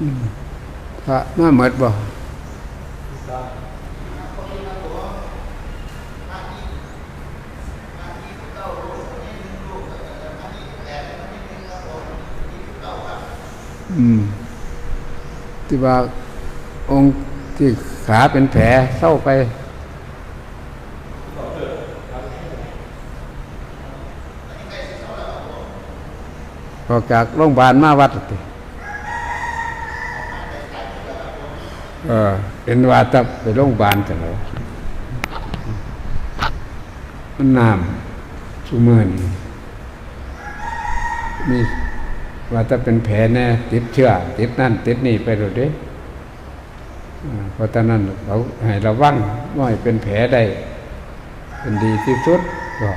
พระมาหมิดบ่อืมที่ว่าองค์ที่ขาเป็นแผลเศร้าไปออกจากโรงพยาบาลมาวัดติ เออเป็นว่าตับไปโรงพยาบาลจังเลยมันน้ำชุมือนมีว่าถ้าเป็นแผลแน่ติดเชื้อติดนั่นติดนี่ไปหมดเด้อ่าเพราะฉะนั้นเขาให้ระวังว่าเป็นแผลได้ เป็นดีที่สุดก็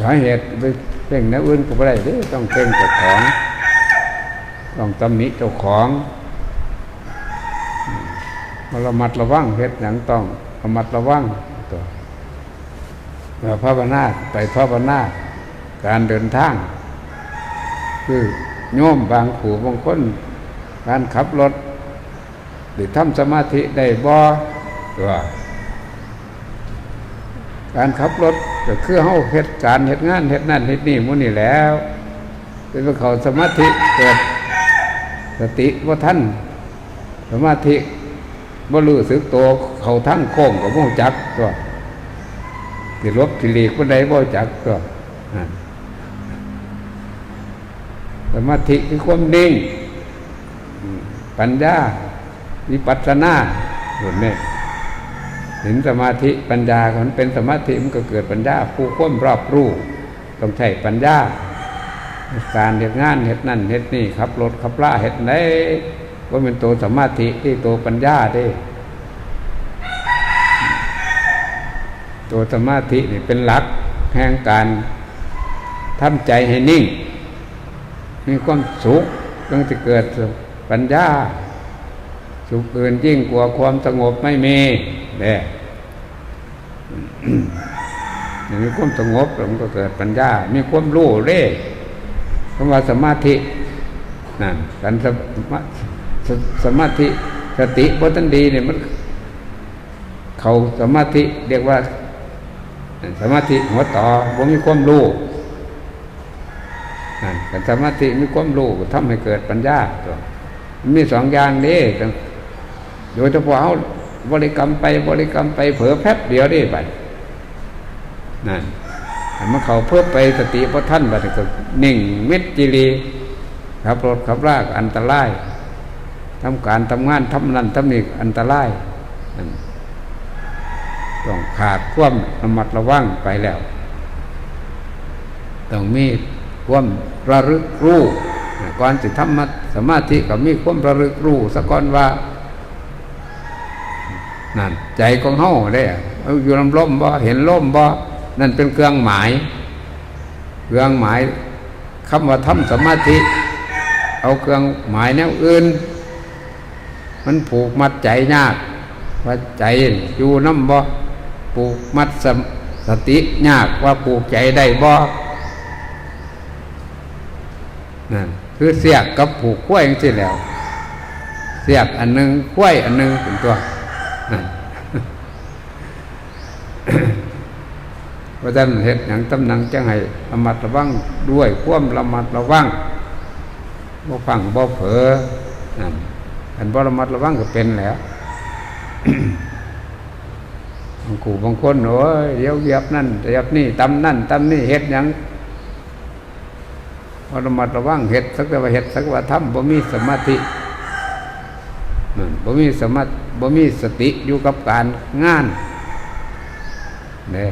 สาเหตุไปเพ่งนวอื่นก็ไม่ได้ด้ต้องเพ่งเจ้าของ ต้องตำหนิเจ้าของมาระมัดระวังเฮ็ดหยังต้องระมัดระวังตัวเราภาวนาไปภาวนาการเดินทาง คือโยมบางขู่บางคนการขับรถ หรือทำสมาธิได้บ่ตัวการขับรถก็คือเฮาเฮ็ดการเฮ็ดงานเฮ็ดนั่นเฮ็ดนี่มื้นี่แล้วเป็นว่าเขาสมาธิเกิด สติว่าท่านสมาธิบ่รู้สึกตัวเขาทั้งโค้งก็บ่รู้จักตัวสิลบสิหลีกบ่ได้บ่จักตัวสมาธิคือความนิ่ง ปัญญาวิปัสสนาส่วนนี้เห็นสมาธิปัญญามันเป็นสมาธิมันก็เกิดปัญญาผู้ค้นรอบรู้ต้องใช้ปัญญา การเหตุงานเหตุนั่นเหตุนี่ขับรถขับล่าเหตุไหนก็เป็นตัวสมาธิที่ตัวปัญญาด้ ตัวสมาธินี่เป็นหลักแห่งการทำใจให้นิ่ง มีความสุขต้องจะเกิดปัญญา สุขอื่นยิ่งกว่าความสงบไม่มีเด้มีความสงบมันก็เกิดปัญญา มีความรู้เร่ คำว่าสมาธินั่นการสมาสสมาธิสติบทันดีเนี่ยมันเขาสมาธิเรียกว่าสมาธิหัวต่อบ่มีความรู้นั่นการสมาธิมีความรู้ก็ทำให้เกิดปัญญาตัวมีสองอย่างนี้โดยเฉพาะเอาบริกรรมไปบริกรรมไปเผลอแป๊บเดียวได้ไปนั่น มันเขาเพิ่มไปสติพระท่านบัดนี้ก็นิ่งเม็ดจิรีขับรถขับรากอันตรายทำการทำงานทำนั่นทำนี่อันตรายต้องขาดควมระมัดระวังไปแล้ว ต้องมีควมระลึกรู้ก่อนสิทำมาสมาธิก็มีควมระลึกรู้สะก่อนว่านั่นใจของเฮาได้เอาอยู่ลำล้มบ่เห็นล้มบ่ นั่นเป็นเครื่องหมาย เครื่องหมายคำว่าทำสมาธิ เอาเครื่องหมายแนวอื่น มันผูกมัดใจยากว่าใจอยู่น้ำบ่ผูกมัดสสติยากว่าผูกใจได้บ่นั่นคือเสียกกับผูกขั้วอย่างที่แล้ว เสียกอันหนึ่งขั้วอันหนึ่งเป็นตัวเพ ราะฉะนั้นเหตุอย่างตำหนังจังให้ระมัดระวังด้วยควมระมัดระวังบ่ฟังบ่เผลอนั่นอันบ่ระมัดระวังก็เป็นแล้วบางกูบางคนโอ้ยเดี๋ยวเหยียบนั่นเหยียบนี่ตำนั่นตำนี่เฮ็ดหยังบ่ระมัดระวังเฮ็ดสักแต่ว่าเฮ็ดสักว่าทำบ่มีสมาธิบ่มีสมาบ่มีสติอยู่กับการงานเนี่ย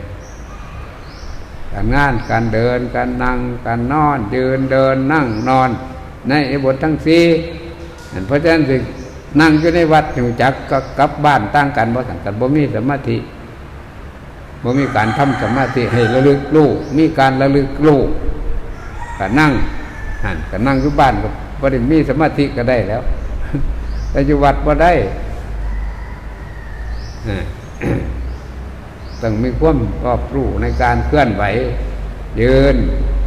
การงานการเดินการนั่งการนอนยืนเดินนั่งนอน ในบททั้งสี่นั่นเพราะฉะนั้นสินั่งอยู่ในวัดอยู่จักก็กลับบ้านตั้งกันบ่ต่างกันบ่มีสมาธิบ่มีการทำสมาธิให้ระลึกรู้มีการระลึกรู้การนั่งหันการนั่งอยู่บ้านก็บ่ได้มีสมาธิก็ได้แล้วแต่อยู่วัดบ่ได้ ต้องมีความรอบรู้ในการเคลื่อนไหวยืน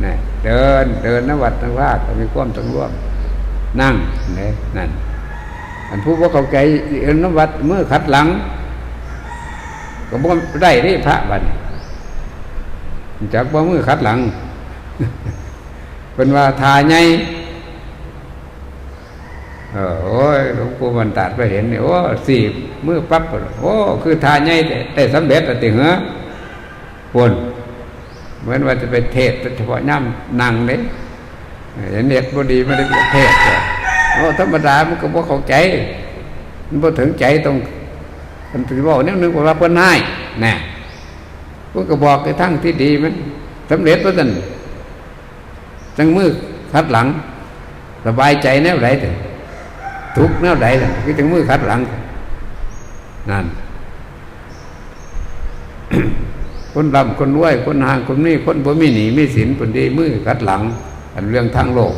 นะเดินเดินนวัดนวาก็มีความสงร่วม นั่งเนี่ยนั่นอันผู้ว่าเขาใจเอ็นนวัดเมื่อขัดหลัง ก็บ่ได้ที่พระบัดจากว่ามือขัดหลังเป็นว่าทาไงเออ โอ้ยหลวงปู่บรรดาไปเห็นเนี่ยโอ้สี่มือปั๊บโอ้คือทาไงแต่สำเร็จแต่ติเหอปนเหมือนว่าจะไปเทศเฉพาะย่ำนั่งเลยเห็นเน็ตบดีไม่ได้ไปเทศโอ้ธรรมดามันก็บ่เข้าใจ มันบ่ถึงใจตรงมันถือว่าเนี่ยนึกว่าเพิ่นให้แน่พวกก็บอกในทั้งที่ดีมันสำเร็จว่าซั่นจังมือคัดหลัง สบายใจแนวไหนถึง ทุกแนวไหนล่ะคือจังมือคัดหลังนั่นคนร่ำคนรวย คนห่างคนนี้คนบ่มีหนีมีสินคนดีมือคัดหลัง อันเรื่องทางโลก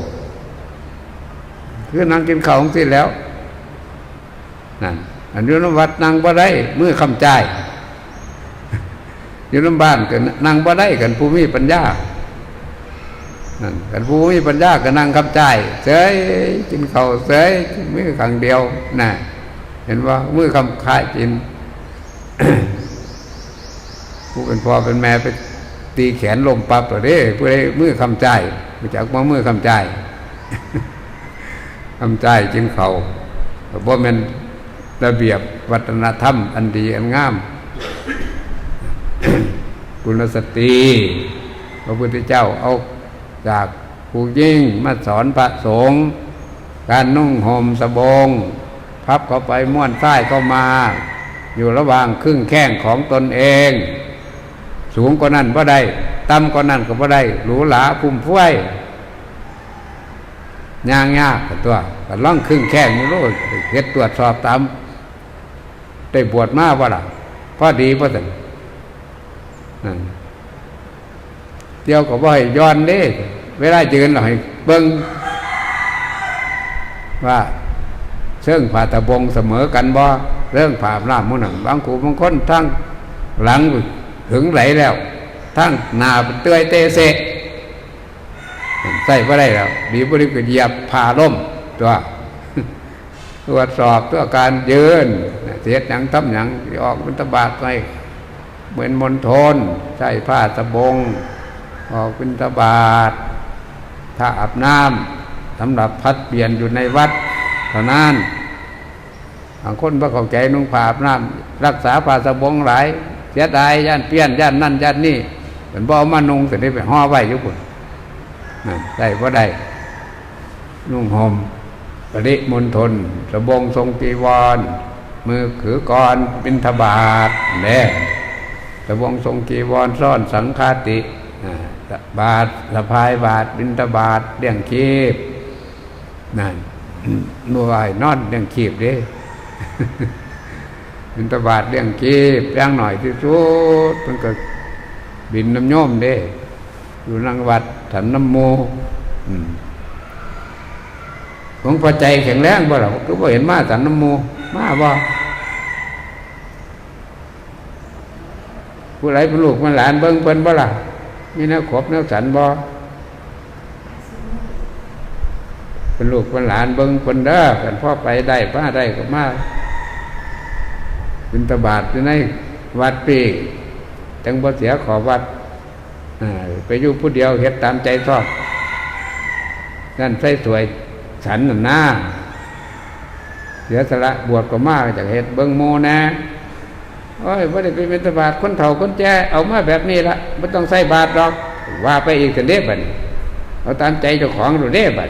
คือนั่งกินข้าวของสิแล้วนั่นอันยู่น้ำวัดนั่งบ่ได้มือคำใจายอยู่น้ำบ้านก็นั่งบ่ได้กันผู้มีปัญญา นั่นกันผู้มีปัญญาก็นั่งคำใจเสยกินข้าเสยมือขังเดียวน่ะเห็นว่ามือคำคายกิน ผู้เป็นพ่อเป็นแม่ไปตีแขนลมปับเลยเด้ผู้ใดมือคำใจมาจากมามือคำใจคำใจกินเขาวบ่แม่นระเบียบวัฒนธรรม อันดีอันงามกุลสตรีพระพุทธเจ้าเอา จากผู้ยิ่งมาสอนพระสงฆ์การนุ่งห่มสบง พับเข้าไปม้วนใต้เข้ามา อยู่ระหว่างครึ่งแข้งของตนเอง สูงกว่านั้นก็ได้ต่ำกว่านั้นก็บ่ได้หรูหราพุ่มพวยย่างยากตัวก็ล่องครึ่งแข้งนี่รู้เฮ็ดตรวจสอบตามได้บวชมาว่าล่ะพอดีพอสันนั่น เที่ยวก็บ่ให้ย้อนเด้เวลายืนเราให้เบิ้งว่าเชิงผ่าตะบงเสมอกันบ่เรื่องผ่าหน้ามุนังบางครูบางคนทั้งหลังถึงไหลแล้ว ทั้งหน้าเตื้อยเตะเสะใส่ก็ได้แล้วดีบริกรเหยียบผ่าล่มตัวตรวจสอบตัวการยืนเสียดหยังทำหยังออกบินตบาทไปเหมือนมนทนใส่ผ้าสบง ออกบินตบาทถ้าอาบน้ำสำหรับพัดเปลี่ยนอยู่ในวัดเท่านั้นบางคนพระเข้าใจนุ่งผ้าอาบน้ำรักษาผ้าสบงหลาย เสียดายย่านเปลี่ยนย่านนั่นย่านนี่เป็นบ่อามานุ่งเสร็จได้ไปห่อไว้ยุคนนั่นได้ก็ได้ นุ่งห่มปริมณฑลสบงทรงปีวร มือขือกรบินทบาทแน่สบงทรงกีวรซ่อนสังฆาติ บาทสะพายบาทบินทบาทเลี้ยงคีบนั่นนวายนอนเลี้ยงคีบเด้บินทบาทเลี้ยงคีบย่างหน่อยที่สุดมันก็บินน้ำโยมเด้อยู่นังวัดฉันน้ำโมของพอใจแข็งแรงบ่หรอก็บ่เห็นมาสันน้ำโมมาบ่ผู้ไรเป็นลูกมันหลานเบิ้งเพิ่นบ่ล่ะ มีแนวขบแนวสันบ่เป็นลูกเป็นหลานเบิ้งเพิ่นเด้อกันพ่อไปได้ป้าได้ก็มาบินตบาทอยู่ในวัดปีกจังบ่เสียขอวัดไปอยู่ผู้เดียวเฮ็ดตามใจชอบนั่นใส่สวยฉันน่ะหน้าเสียสละบวชก็มากจากเหตุเบิ้งโมนะ โอ้ยว่ได้ไปเป็นตบาทคนเฒ่าคนแก่เอามาแบบนี้ละไม่ต้องใส่บาทหรอกว่าไปอีกกันเด้บัดเอาตามใจเจ้าของดูเด้บัด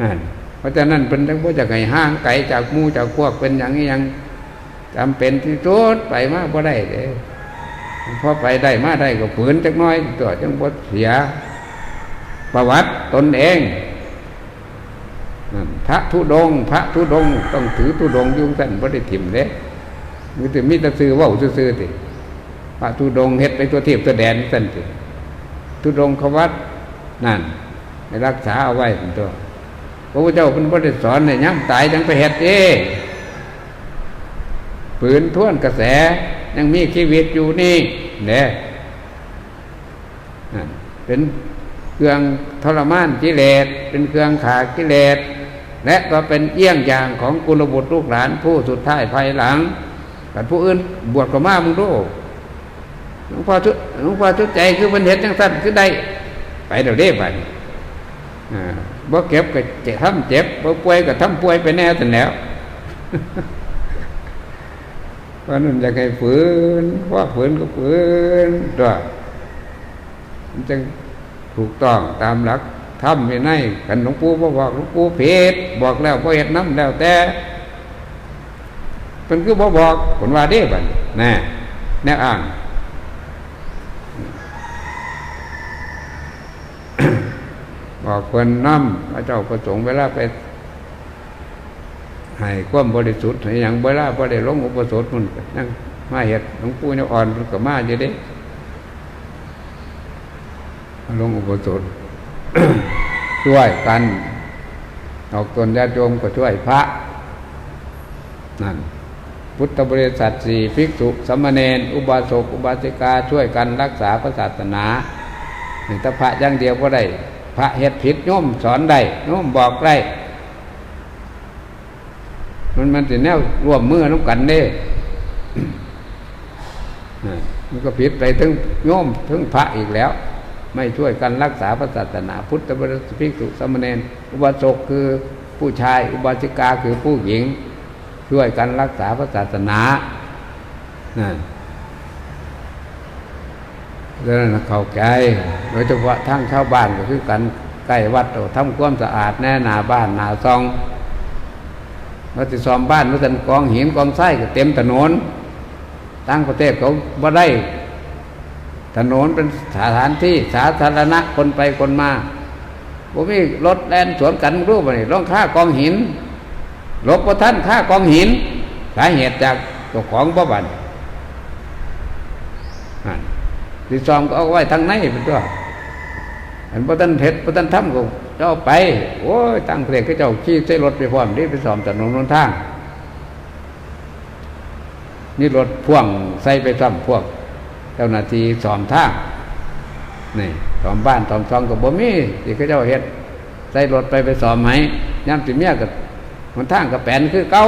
นั่นเพราะฉะนั้นเป็นทั้งพวกจากไงห้างไก่จากมูจากพวกเป็นอย่างนี้ยังจำเป็นที่สุดไปมากพอได้เด้พอไปได้มาได้ก็ฝืนจักน้อยตัวจังบดเสีย ประวัติตนเองพระทุดง พระทุดง ต้องถือทุดงยุ่งสั่นบ่ได้ถิ่มเด้ มีแต่มีแต่ซื้อว่าซื้อติพระทุดงเฮ็ดไปตัวเทียบตัวแดนสั่นติทุดงขวัดนั่นในรักษาเอาไว้เป็นตัวพระพุทธเจ้าเป็นบ่ได้สอนเนี่ยย้ำตายจังไปเฮ็ดเอ้ปืนท่วนกระแสยังมีชีวิตอยู่นี่เนี่ยเป็นเครื่องทรมานกิเลสเป็นเครื่องขากิเลสและก็เป็นเอี้ยงอย่างของกุลบุตรลูกหลานผู้สุดท้ายภายหลัง กันผู้อื่นบวชก็มามึงดูหลวงพ่อชุดหลวงพ่อชุดใจคือมันเห็นจังสั้นคือได้ ไปเดี๋ยวเด้ไปอ่าบ่เก็บก็เจ็บทำเจ็บบ่ป่วยก็ทำป่วยไปแน่แต่แล้วเพราะนั้นจะให้ฝืนว่าฝืนก็ฝืนตัวมันจึงถูกต้องตามหลักทำไม่ไนกันหลวงปู่บ่บอกหลวงปู่เพศบอกแล้วพ่เห็ดน้ำแล้วแต่ เป็นคือบ่บอกผลว่าเด้บันแน่แน่อ่างบอกเพิ่นน้ำพระเจ้าประสงค์เวลาไปให้ความบริสุทธิ์ให้อย่างเวลาพอได้ลงอุปสมบทมันก็นั่งมาเห็ดหลวงปู่เนี่ยอ่อนมันก็มาอยู่เด้มาลงอุปสมบทช่วยกันออกตนญาติโยมก็ช่วยพระนั่น พุทธบริษัทสี่ภิกษุสามเณรอุบาสกอุบาสิกาช่วยกันรักษาพระศาสนาแต่พระอย่างเดียวก็ได้ พระเฮ็ดผิดโยมสอนได้โยมบอกได้มันมันสิแนวร่วมมือน้ำกันเด้มันก็ผิดไปถึงโยมถึงพระอีกแล้ว ไม่ช่วยกันรักษาพระศาสนา พุทธบริสุทภิกษุสามเณรอุบาสกคือผู้ชายอุบาสิกาคือผู้หญิง ช่วยกันรักษาพระศาสนานั่นเรื่องนั้นเข้าใจ โดยเฉพาะทั้งชาวบ้านก็คือกันใกล้วัดทำความสะอาดแน่นาบ้านนาซองเราจะซ้อมบ้านเราจะกองหินกองทรายก็เต็มถนนตั้งประเทศเขาบ่ได้ ถนนเป็นสถานที่สาธารณะคนไปคนมาผมมีรถแล่นสวนกันรูป่ะนี่ร้องค่ากองหิน ลบพระท่านค่ากองหิน สาเหตุจากเจ้าของบ่บันที่ซอมก็เอาไว้ทางในเป็นตัวอันพระท่านเพชรพระท่านทำก็เจ้าไป โอ้ยตั้งเพลงก็เจ้าขี่ใส่รถไปพร้อมนี่ไปสอมถนนนนทาง นี่รถพ่วงใส่ไปซ่อมพวก เจ้าหน้าที่สอมทางนี่สอมบ้านสอมซองกับบ่มีที่เขาเจ้าเฮ็ดใส่รถไปไปสอมไหมย่ำสิเมียกับ มันทางกับแปนคือเก่า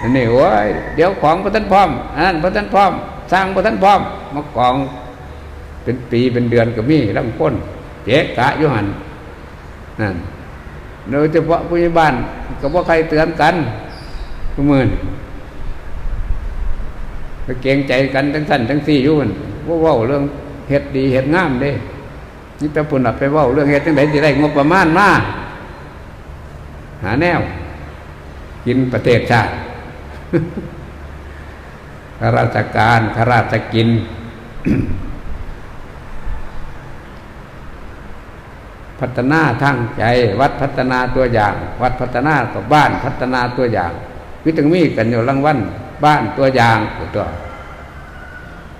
อันนี้โอ้ยเดี๋ยวของพระท่านพร้อมอันนั้นพระท่านพร้อม สร้างพระท่านพร้อมมากองเป็นปีเป็นเดือนก็มีลำพ้นเจ๊กะยุหันนั่นโดยเฉพาะผู้ใหญ่บ้านก็บ่ใครเตือนกันทุกมื่นก็เกรงใจกันทั้งสั้นทั้งสี่ยู่นว่าว้าเรื่องเฮ็ดดีเฮ็ดงามเด้นี่ต่ปุ่นไปว้าเรื่องเฮ็ดจังไดสิได้งบประมาณมาหาแนว กินประเทศชาติข้าราชการข้าราชกิน พัฒนาทางใจ วัดพัฒนาตัวอย่าง วัดพัฒนากับบ้านพัฒนาตัวอย่างวิตามีกันอยู่รางวัลบ้านตัวอย่างตัว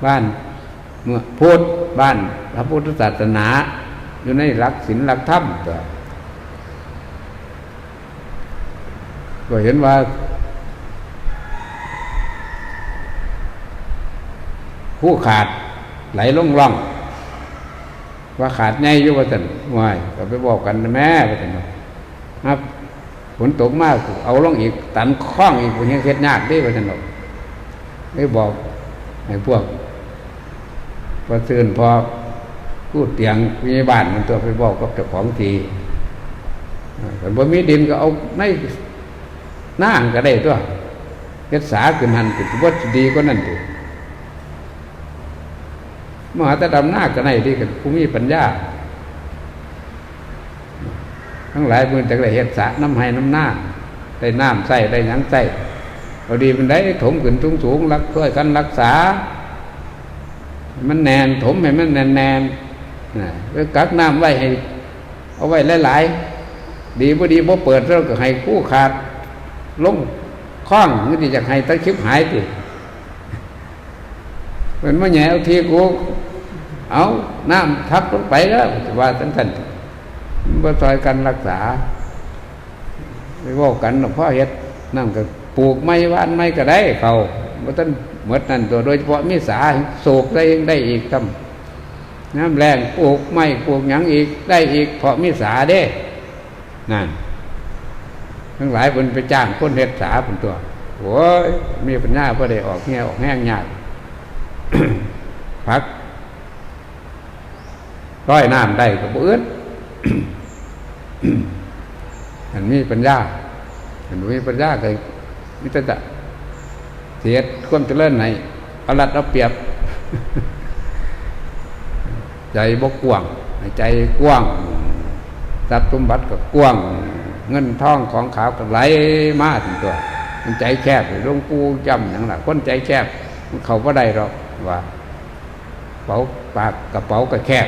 บ้านเมื่อพุทธบ้านพระพุทธศาสนา อยู่ในหลักศีลหลักธรรมตัว ก็เห็นว่า ผู้ขาดไหลลงร่อง ว่าขาดไงอยู่ว่าสันวายก็ไปบอกกันแม่ว่าสันครับฝนตกมากเอาล่องอีก ตันคล้องอีกพวกนี้เฮ็ดยากได้ว่าสันหรอกได้บอกให้พวกพอซื่นพอพูดเตียงมีบ้านมันตัวไปบอกกับเจ้าของทีแต่บ่มีดินก็เอาในห น้าก็ได้ตัวเฮ็ดสาขึ้นหันขึ้นวัดดีก็นั่นตัวมหาตะดำหน้ากันไหนที่กันผู้มีปัญญา ทั้งหลายมือแต่ได้เห็ดสะน้ำให้น้ำหน้าได้น้ำใส่ได้ยังใส่เอาดีมันได้ถมขึ้นสูงสูงรักช่วยกันรักษา มันแนนถมให้มันแนนแนนนะกักน้ำไว้ให้ เอาไว้หลาย ๆ ดีบ่ดีบ่เปิดแล้วก็ให้คู่ขาด ลงคล้องนี่จะให้ตะคลิปหายติเป็นมาแย่เอาทีกูเอาน้ำทับลงไปแล้วว่าท่านท่านบ่ซอยกันรักษาไปว่ากันหลวงพ่อเฮ็ดนั่นก็ปลูกไม้วานไม้ก็ได้เขาบ่ท่านหมดนั่นตัวโดยเฉพาะมีสาโศกได้ยังได้อีกทำน้ำแรงปลูกไม่ปลูกหยังอีกได้อีกเพราะมีสาเด้นั่น ทั้งหลายคนไปจ้างคนเฮ็ดสาเป็นตัวโอ้ยมีปัญญาพอได้ออกเงี้ยออกแห้งยากพักร้อยน้ำได้กับเอื้อนอันมีปัญญาอันมีปัญญาเคยมิตรจะเสียความเจริญไหนเอารัดเอาเปรียบ ใจบกกว้างใจกว้างทรัพย์สมบัติก็กว้าง เงินทองของขาวก็ไหลมาถึงตัว มันใจแคบหลวงปู่จำอย่างไรคนใจแคบมันเขาก็ได้หรอกว่าเป๋าปากกระเป๋าก็แคบ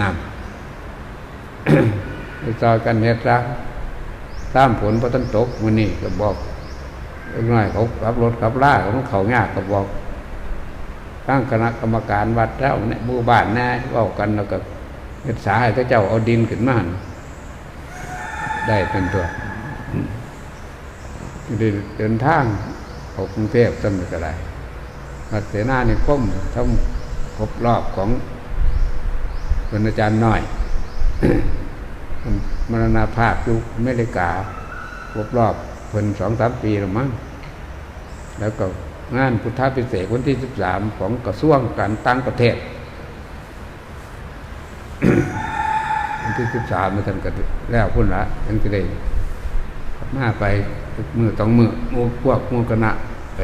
นำไปซอกันเฮ็ดรักตามผลพระตันตกมือนี่ก็บอกเล็กน้อยเขาขับรถขับล่าของเขายากก็บอกตั้งคณะกรรมการวัดเจ้าเนี่ยหมู่บ้านแน่เว้ากันแล้วก็เฮ็ดสาให้เจ้าเอาดินขึ้นมา ได้เป็นตัวเดินทางออกกรุงเทพจำเป็นก็ได้วัดเสนาในิคมทำครบรอบของเป็นอาจารย์น้อยมรณาภาพอยู่เมริกาครบรอบเพิ่นสองสามปีหรือมั้งแล้วก็งานพุทธพิเศษวันที่สิบสามของกระทรวงการต่างประเทศ วัน ที่สิบสามมาทำกันแล้วพุ่นละยันก็ได้มาไปมือต้องมือหมูพวกหมูคณะไป